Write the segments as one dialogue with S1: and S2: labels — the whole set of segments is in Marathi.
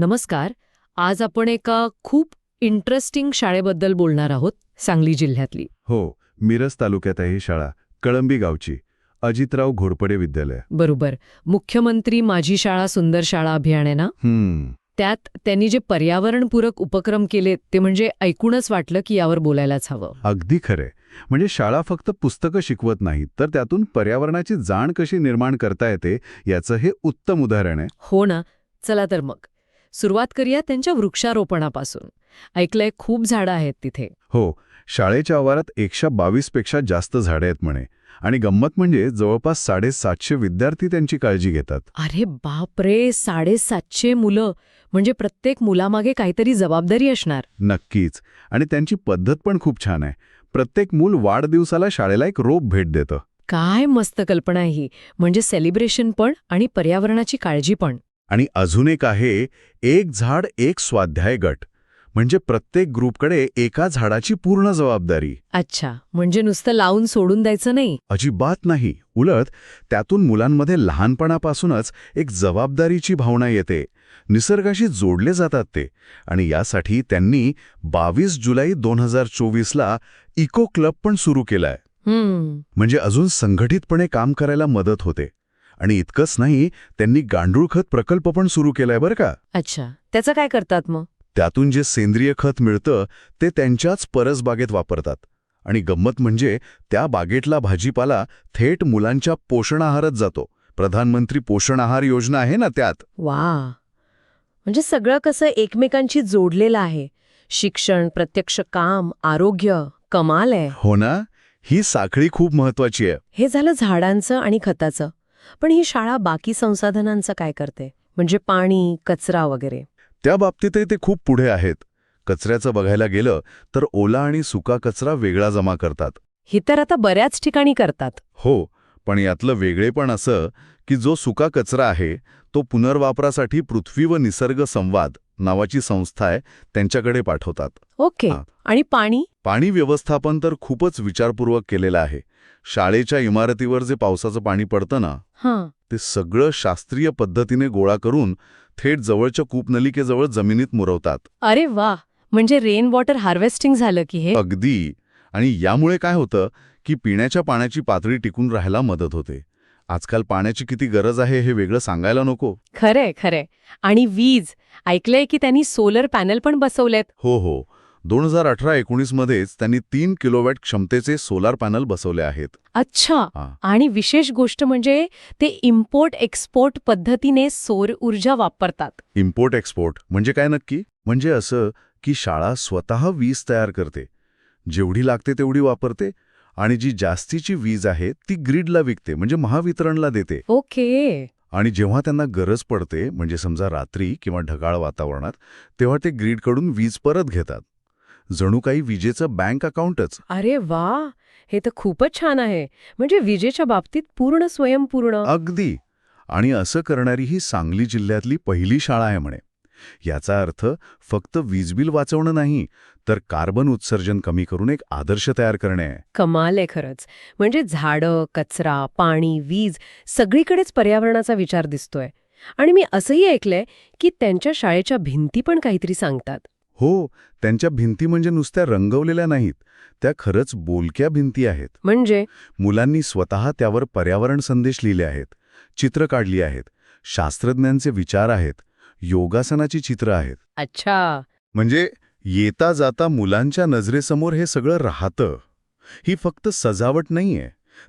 S1: नमस्कार आज आपण एका खूप इंटरेस्टिंग शाळेबद्दल बोलणार आहोत सांगली जिल्ह्यातली.
S2: हो मिरज तालुक्यात आहे ही शाळा कळंबी गावची अजितराव घोरपडे विद्यालय.
S1: बरोबर. मुख्यमंत्री माझी शाळा सुंदर शाळा अभियान आहे ना त्यात त्यांनी जे पर्यावरणपूरक उपक्रम केलेत ते म्हणजे ऐकूनच वाटलं की यावर बोलायलाच हवं.
S2: अगदी खरे म्हणजे शाळा फक्त पुस्तकं शिकवत नाहीत तर त्यातून पर्यावरणाची जाण कशी निर्माण करता येते याचं हे उत्तम उदाहरण आहे.
S1: हो ना. चला तर मग. सुरुवात करूया त्यांच्या वृक्षारोपणापासून. ऐकलंय खूप झाडं आहेत तिथे.
S2: हो शाळेच्या आवारात एकशे बावीसपेक्षा जास्त झाडे आहेत म्हणे. आणि गंमत म्हणजे जवळपास साडेसातशे विद्यार्थी त्यांची काळजी घेतात.
S1: अरे बापरे साडेसातशे मुलं. म्हणजे प्रत्येक मुलामागे काहीतरी जबाबदारी असणार.
S2: नक्कीच. आणि त्यांची पद्धत पण खूप छान आहे. प्रत्येक मूल वाढदिवसाला शाळेला एक रोप भेट देतं.
S1: काय मस्त कल्पना ही. म्हणजे सेलिब्रेशन पण आणि पर्यावरणाची काळजी पण.
S2: आणि अजून एक आहे एक झाड एक स्वाध्याय गट. म्हणजे प्रत्येक ग्रुपकडे एका झाडाची पूर्ण जबाबदारी.
S1: अच्छा म्हणजे नुसतं लावून सोडून द्यायचं नाही?
S2: अजिबात नाही. उलट त्यातून मुलांमध्ये लहानपणापासूनच एक जबाबदारीची भावना येते. निसर्गाशी जोडले जातात ते. आणि यासाठी त्यांनी बावीस जुलै दोन हजार चोवीसला इको क्लब पण सुरू केलाय. म्हणजे अजून संघटितपणे काम करायला मदत होते. आणि इतकंच नाही त्यांनी गांडूळ खत प्रकल्प पण सुरू केलाय बरं का.
S1: अच्छा. त्याचं काय करतात मग?
S2: त्यातून जे सेंद्रिय खत मिळतं ते त्यांच्याच परसबागेत वापरतात. आणि गंमत म्हणजे त्या बागेतला भाजीपाला थेट मुलांच्या पोषण आहारात जातो. प्रधानमंत्री पोषण आहार योजना आहे ना त्यात?
S1: वा. म्हणजे सगळं कसं एकमेकांशी जोडलेलं आहे. शिक्षण प्रत्यक्ष काम आरोग्य कमाल आहे.
S2: हो ना? ही साखळी खूप महत्वाची आहे.
S1: हे झालं झाडांचं आणि खताचं. पण ही शाळा बाकी संसाधनांचं काय करते? म्हणजे पाणी कचरा वगैरे.
S2: त्या बाबतीतही ते खूप पुढे आहेत. कचऱ्याचं बघायला गेलं तर ओला आणि सुका कचरा वेगळा जमा करतात.
S1: ही तर आता बऱ्याच ठिकाणी करतात.
S2: हो पण यातलं वेगळेपण असं की जो सुका कचरा आहे तो पुनर्वापरासाठी पृथ्वी व निसर्ग संवाद नावाची संस्था आहे त्यांच्याकडे पाठवतात.
S1: ओके. आणि पाणी?
S2: पाणी व्यवस्थापन तर खूपच विचारपूर्वक केलेलं आहे. शाळेच्या इमारतीवर जे पावसाचं पाणी पडतं ना
S1: हां.
S2: ते सगळं शास्त्रीय पद्धतीने गोळा करून थेट जवळच्या कूपनलिकेजवळ जमिनीत मुरवतात.
S1: अरे वा म्हणजे रेन वॉटर हार्वेस्टिंग झालं की हे?
S2: अगदी. आणि यामुळे काय होतं की पिण्याच्या पाण्याची पातळी टिकून राहायला मदत होते. आजकाल पाण्याची किती गरज आहे हे वेगळं सांगायला नको.
S1: खरंय खरंय. आणि वीज ऐकलंय की त्यांनी सोलर पॅनल पण बसवलेत?
S2: हो हो. दोन हजार अठरा एकोणीसमध्येच त्यांनी तीन किलोवॅट क्षमतेचे सोलार पॅनल बसवले आहेत.
S1: अच्छा. आणि विशेष गोष्ट म्हणजे ते इम्पोर्ट एक्सपोर्ट पद्धतीने सौर ऊर्जा वापरतात.
S2: इम्पोर्ट एक्सपोर्ट म्हणजे काय नक्की? म्हणजे असं की शाळा स्वतः वीज तयार करते. जेवढी लागते तेवढी वापरते आणि जी जास्तीची वीज आहे ती ग्रीडला विकते म्हणजे महावितरणला देते.
S1: ओके.
S2: आणि जेव्हा त्यांना गरज पडते म्हणजे समजा रात्री किंवा ढगाळ वातावरणात तेव्हा ते ग्रीडकडून वीज परत घेतात. जणू काही विजेचं बँक अकाउंटच.
S1: अरे वा हे तर खूपच छान आहे. म्हणजे विजेच्या बाबतीत पूर्ण स्वयंपूर्ण.
S2: अगदी. आणि असं करणारी ही सांगली जिल्ह्यातली पहिली शाळा आहे म्हणे. याचा अर्थ फक्त वीजबिल वाचवणं नाही तर कार्बन उत्सर्जन कमी करून एक आदर्श तयार करणे.
S1: कमाल आहे खरंच. म्हणजे झाडं कचरा पाणी वीज सगळीकडेच पर्यावरणाचा विचार दिसतोय. आणि मी असंही ऐकलंय की त्यांच्या शाळेच्या भिंती पण काहीतरी सांगतात.
S2: हो त्यांच्या भिंती म्हणजे नुसत्या रंगवलेल्या नाहीत त्या खरंच बोलक्या भिंती आहेत.
S1: म्हणजे?
S2: मुलांनी स्वतः त्यावर पर्यावरण संदेश लिहिले आहेत चित्र काढली आहेत शास्त्रज्ञांचे विचार आहेत योगासनाची चित्र आहेत.
S1: अच्छा.
S2: म्हणजे येता जाता मुलांच्या नजरेसमोर हे सगळं राहतं. ही फक्त सजावट नाहीये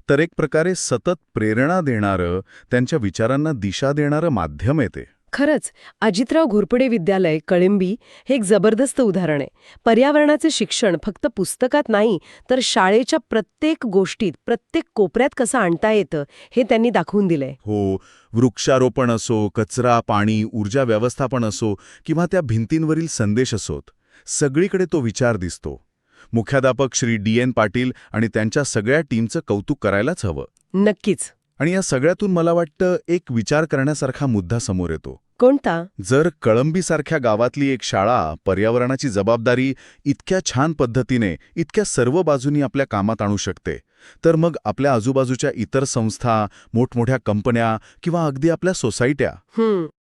S2: तर एक प्रकारे सतत प्रेरणा देणारं त्यांच्या विचारांना दिशा देणारं माध्यम आहे ते.
S1: खरंच अजितराव घोरपडे विद्यालय कळिंबी हे एक जबरदस्त उदाहरण आहे. पर्यावरणाचे शिक्षण फक्त पुस्तकात नाही तर शाळेच्या प्रत्येक गोष्टीत प्रत्येक कोपऱ्यात कसं आणता येतं हे त्यांनी दाखवून दिलंय.
S2: हो वृक्षारोपण असो कचरा पाणी ऊर्जा व्यवस्थापन असो किंवा त्या भिंतींवरील संदेश असोत सगळीकडे तो विचार दिसतो. मुख्याध्यापक श्री डी एन पाटील आणि त्यांच्या सगळ्या टीमचं कौतुक करायलाच हवं.
S1: नक्कीच.
S2: आणि या सगळ्यातून मला वाटतं एक विचार करण्यासारखा मुद्दा समोर येतो.
S1: कोणता?
S2: जर कळंबीसारख्या गावातली एक शाळा पर्यावरणाची जबाबदारी इतक्या छान पद्धतीने इतक्या सर्व बाजूनी आपल्या कामात आणू शकते तर मग आपल्या आजूबाजूच्या इतर संस्था मोठमोठ्या कंपन्या किंवा अगदी आपल्या सोसायट्या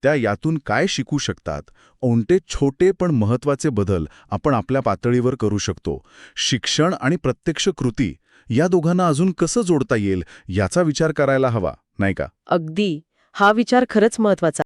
S2: त्या यातून काय शिकू शकतात? कोणते छोटे पण महत्त्वाचे बदल आपण आपल्या पातळीवर करू शकतो. शिक्षण आणि प्रत्यक्ष कृती या दोघांना अजून कसं जोडता येईल याचा विचार करायला हवा नाही का?
S1: अगदी. हा विचार खरंच महत्त्वाचा